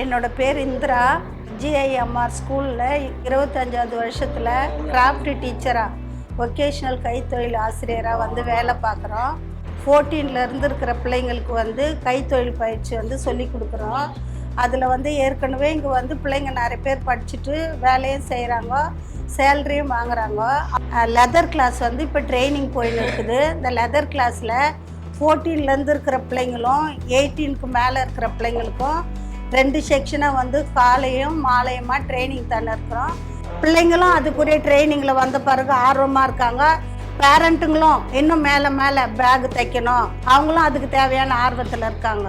என்னோட பேர் இந்திரா ஜிஐஎம்ஆர் ஸ்கூலில் இருபத்தஞ்சாவது வருஷத்தில் கிராஃப்ட் டீச்சராக ஒகேஷ்னல் கைத்தொழில் ஆசிரியராக வந்து வேலை பார்க்குறோம். ஃபோர்டீன்லேருந்து இருக்கிற பிள்ளைங்களுக்கு வந்து கைத்தொழில் பயிற்சி வந்து சொல்லி கொடுக்குறோம். அதில் வந்து ஏற்கனவே இங்கே வந்து பிள்ளைங்க நிறைய பேர் படிச்சுட்டு வேலையும் செய்கிறாங்க சேலரியும் வாங்குறாங்க. லெதர் கிளாஸ் வந்து இப்போ ட்ரைனிங் போயின்னு இருக்குது. இந்த லெதர் கிளாஸில் ஃபோர்டீன்லேருந்து இருக்கிற பிள்ளைங்களும் எயிட்டீனுக்கு மேலே இருக்கிற பிள்ளைங்களுக்கும் ரெண்டு செக்ஷனாக வந்து காலையும் மாலையுமா ட்ரைனிங் தந்துருக்குறோம் பிள்ளைங்களும் அதுக்குரிய ட்ரைனிங்கில் வந்த பிறகு ஆர்வமாக இருக்காங்க. பேரண்ட்டுங்களும் இன்னும் மேலே மேலே பேக் தைக்கணும். அவங்களும் அதுக்கு தேவையான ஆர்வத்தில் இருக்காங்க.